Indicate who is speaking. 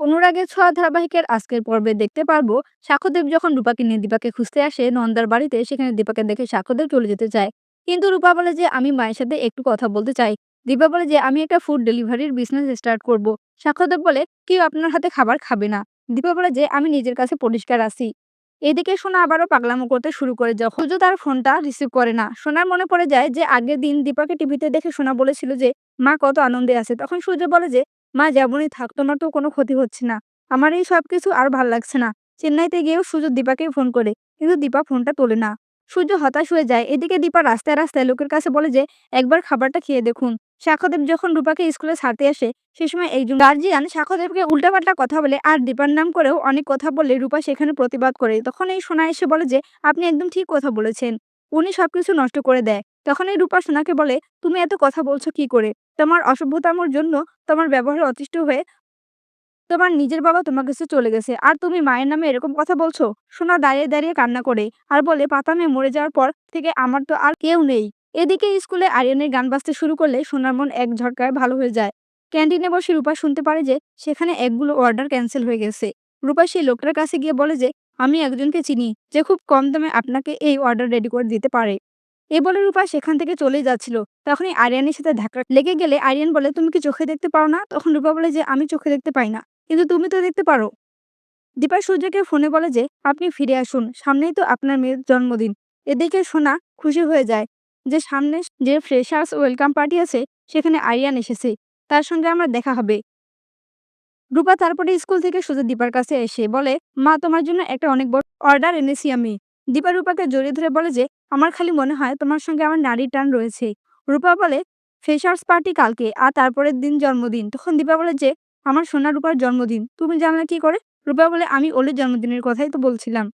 Speaker 1: অনুরাগের ছোঁয়া ধারাবাহিকের আজকের পর্বে দেখতে পারব। সাক্ষ্যদেব যখন রূপাকে নিয়ে দীপাকে খুঁজতে আসে নন্দার বাড়িতে, সেখানে দীপাকে দেখে সাক্ষ্যদেব চলে যেতে চায়। কিন্তু রূপা বলে যে, আমি মায়ের সাথে একটু কথা বলতে চাই। দীপা বলে যে, আমি একটা ফুড ডেলিভারির বিজনেস স্টার্ট করব। সাক্ষ্যদেব বলে কেউ আপনার হাতে খাবার খাবে না? দীপা বলে যে, আমি নিজের কাছে পরিষ্কার আছি। এদিকে সোনা আবারও পাগলামো করতে শুরু করে। যখন সূর্য তার ফোনটা রিসিভ করে না, সোনার মনে পড়ে যায় যে, আগের দিন দীপাকে টিভিতে দেখে সোনা বলেছিল যে, মা কত আনন্দে আছে। তখন সূর্য বলে যে মা যেমনই থাক তোমার তো কোনো ক্ষতি হচ্ছে না। আমার এই সবকিছু আর ভালো লাগছে না। চেন্নাইতে গিয়েও সূর্য দীপাকেই ফোন করে, কিন্তু দীপা ফোনটা তোলে না। সূর্য হতাশ হয়ে যায়। এদিকে দীপা রাস্তায় রাস্তায় লোকের কাছে বলে যে, একবার খাবারটা খেয়ে দেখুন। সাক্ষ্যদেব যখন রূপাকে স্কুলে ছাড়তে আসে, সে সময় একজন গার্জিয়ান সাক্ষ্যদেবকে উল্টাপাল্টা কথা বলে আর দীপার নাম করেও অনেক কথা বলে রূপা সেখানে প্রতিবাদ করে। তখন এই সোনা এসে বলে যে, আপনি একদম ঠিক কথা বলেছেন। উনি সবকিছু নষ্ট করে দেয়। তখন এই রূপা সোনাকে বলে, তুমি এত কথা বলছো কি করে? তোমার অসভ্যতামর জন্য তোমার ব্যবহারে অতিষ্ঠ হয়ে তোমার নিজের বাবা তোমার কাছে চলে গেছে। আর তুমি মায়ের নামে এরকম কথা বলছো? সোনা দাঁড়িয়ে দাঁড়িয়ে কান্না করে। আর বলে, পাপা মেয়ে মরে যাওয়ার পর থেকে আমার তো আর কেউ নেই। এদিকে স্কুলে আরিয়ানের গান বাজতে শুরু করলে সোনার মন এক ঝটকায় ভালো হয়ে যায়। ক্যান্টিনে বসে রূপা শুনতে পারে যে, সেখানে একগুলো অর্ডার ক্যান্সেল হয়ে গেছে। রূপা সেই লোকটার কাছে গিয়ে বলে যে, আমি একজনকে চিনি, যে খুব কম দামে আপনাকে এই অর্ডার রেডি করে দিতে পারে। এ বলে রূপা সেখান থেকে চলেই যাচ্ছিল। তখনই আরিয়ানের সাথে ধাক্কা লেগে গেলে আরিয়ান বলে, তুমি কি চোখে দেখতে পাও না? তখন রূপা বলে যে, আমি চোখে দেখতে পাই না, কিন্তু তুমি তো দেখতে পারো। দীপা সূর্যকে ফোনে বলে যে, আপনি ফিরে আসুন, সামনেই তো আপনার মেয়ের জন্মদিন। এদিকে সোনা খুশি হয়ে যায় যে, সামনে যে ফ্রেশার্স ওয়েলকাম পার্টি আছে, সেখানে আরিয়ান এসেছে। তার সঙ্গে আমার দেখা হবে। রূপা তারপরে স্কুল থেকে সোজা দীপার কাছে এসে বলে, মা, তোমার জন্য একটা অনেক বড় অর্ডার এনেছি আমি। দীপা রূপাকে জড়িয়ে ধরে বলে যে আমার খালি মনে হয় তোমার সঙ্গে আমার নারীর টান রয়েছে। রূপা বলে ফ্রেশার্স পার্টি কালকে আর তারপরের দিন জন্মদিন। তখন দীপা বলে, যে, আমার সোনা রূপার জন্মদিন। তুমি জানলে কি করে? রূপা বলে, আমি ওলির জন্মদিনের কথাই তো বলছিলাম।